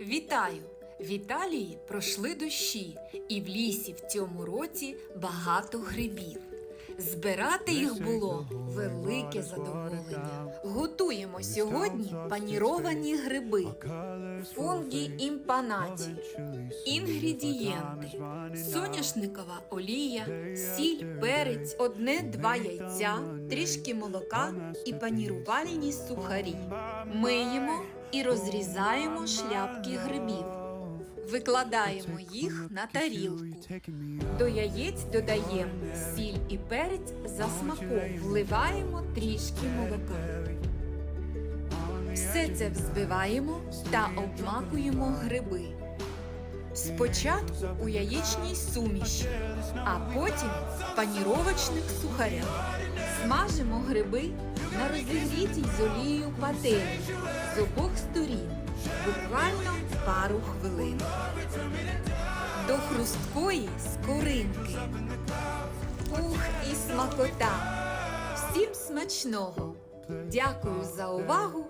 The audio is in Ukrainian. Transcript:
Вітаю! В Італії пройшли дощі, і в лісі в цьому році багато грибів. Збирати їх було велике задоволення. Готуємо сьогодні паніровані гриби, фунгі імпанаті, інгредієнти, соняшникова олія, сіль, перець, одне-два яйця, трішки молока і панірувальні сухарі. Миємо і розрізаємо шляпки грибів. Викладаємо їх на тарілку. До яєць додаємо сіль і перець за смаком. Вливаємо трішки молока. Все це взбиваємо та обмакуємо гриби. Спочатку у яєчній суміші, а потім в паніровочних сухарях. Смажимо гриби на розігрітій з олією пательні з обох сторін, буквально пару хвилин. До хрусткої скоринки. Ух і смакота! Всім смачного! Дякую за увагу!